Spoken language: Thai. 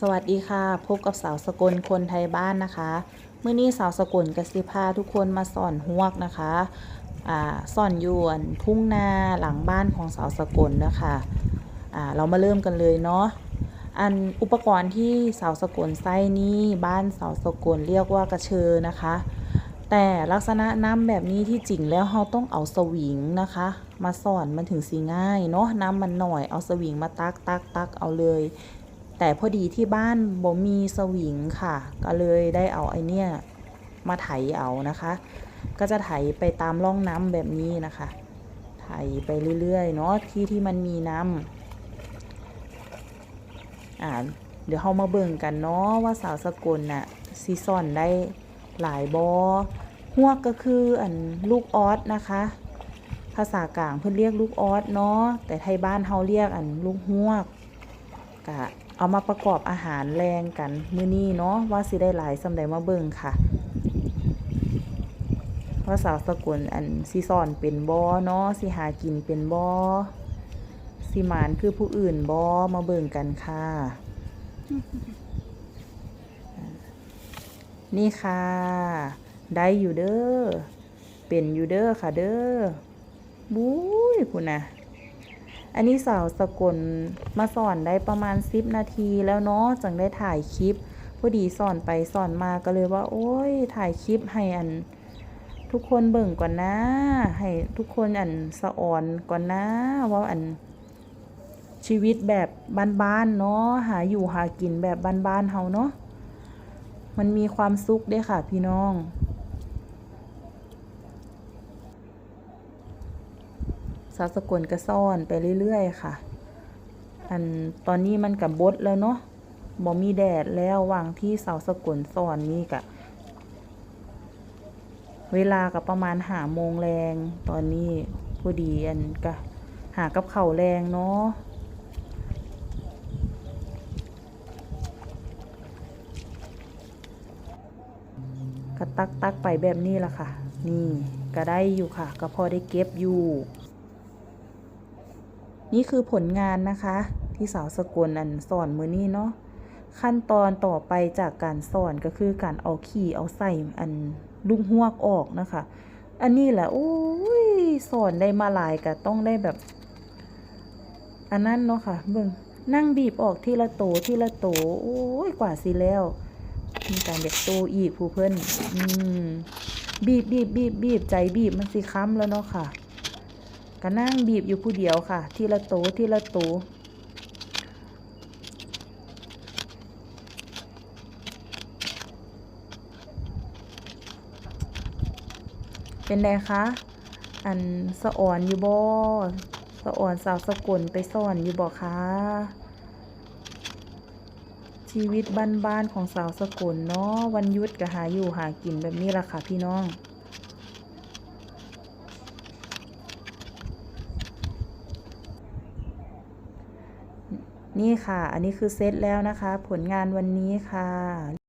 สวัสดีค่ะ พบกับสาวสกลคนไทยบ้านนะคะเมื่อนี้สาวสกลกสิพาทุกคนมาสอนฮวกนะคะอ่าสอนยวนทุ่งนาหลังบ้านของสาวสกลนะคะอ่าเรามาเริ่มกันเลยเนาะอันอุปกรณ์ที่สาวสกลไส้นี้บ้านสาวสกลเรียกว่ากระเชอนะคะ แต่ลักษณะน้ำแบบนี้ที่จริงแล้วเราต้องเอาสวิงนะคะ มาสอนมันถึงสีง่ายเนาะน้ำมันหน่อยเอาสวิงมาตักตักตักเอาเลย แต่พอดีที่บ้านบ่มีสวิงค่ะ ก็เลยได้เอาไอเนี้ยมาไถเอานะคะ ก็จะไถไปตามร่องน้ำแบบนี้นะคะ ไถไปเรื่อยๆเนาะที่ที่มันมีน้ำอ่าเดี๋ยวเรามาเบิ่งกันเนาะว่าสาวสกลน่ะซีซ่อนได้หลายบอหวกก็คืออันลูกออสนะคะ ภาษากลางเพื่อเรียกลูกออสเนาะแต่ไทยบ้านเฮาเรียกอันลูกหวกกะ เอามาประกอบอาหารแรงกันมื้อนี้เนาะว่าสิได้หลายสำใดมาเบิ่งค่ะ ว่าสาวสกุลอันสิสอนเป็นบ่เนาะสิหากินเป็นบ่สิหมานคือผู้อื่นบ่มาเบิ่งกันค่ะ นี่ค่ะ ได้อยู่เด้อเป็นอยู่เด้อค่ะเด้อบุ้ยพุ่นน่ะ อันนี้สาวสกลมาสอนได้ประมาณ10นาทีแล้วเนาะจังได้ถ่ายคลิปพอดีสอนไปสอนมาก็เลยว่า โอ้ยถ่ายคลิปให้อัน ทุกคนเบิ่งก่อนนะ ให้ทุกคนอันสะออนก่อนนะว่าอัน ชีวิตแบบบ้านๆเนาะหาอยู่หากินแบบบ้านๆเฮาเนาะมันมีความสุขด้ค่ะพี่น้อง สาวสกลก็ซ่อนไปเรื่อยๆค่ะ อันตอนนี้มันกับบดแล้วเนาะบ่มีแดดแล้ววางที่สาวสกลซ่อนนี่กะเวลากับประมาณหาโมงแรง ตอนนี้พอดีอันก็หากับเข่าแรงเนาะก็ตักตักไปแบบนี้ละค่ะ นี่ก็ได้อยู่ค่ะ ก็พอได้เก็บอยู่ นี่คือผลงานนะคะ ที่สาวสกลอันสอนมือนี้เนาะขั้นตอนต่อไปจากการสอนก็คือการเอาขี้เอาใส่อันลูกหวกออกนะคะ อันนี้แหละโอ้ยสอนได้มาหลายก็ต้องได้แบบ อันนั้นเนาะค่ะเบิ่งนั่งบีบออกทีละโตทีละโตโอ้ยกว่าสิแล้วมีการเด็กโตอีกผู้เพื่อนอืมบีบบีบบีบบีบใจบีบมันสิค้ำแล้วเนาะค่ะ ก็นั่งบีบอยู่ผู้เดียวค่ะ ทีละโตทีละโตเป็นไงคะ อันสะอ่อนอยู่บ่สะอ่อนสาวสกลไปสอนอยู่บ่คะชีวิตบ้านๆของสาวสกลเนาะวันหยุดก็หาอยู่หากินแบบนี้ละค่ะพี่น้อง นี่ค่ะ อันนี้คือเซตแล้วนะคะ ผลงานวันนี้ค่ะ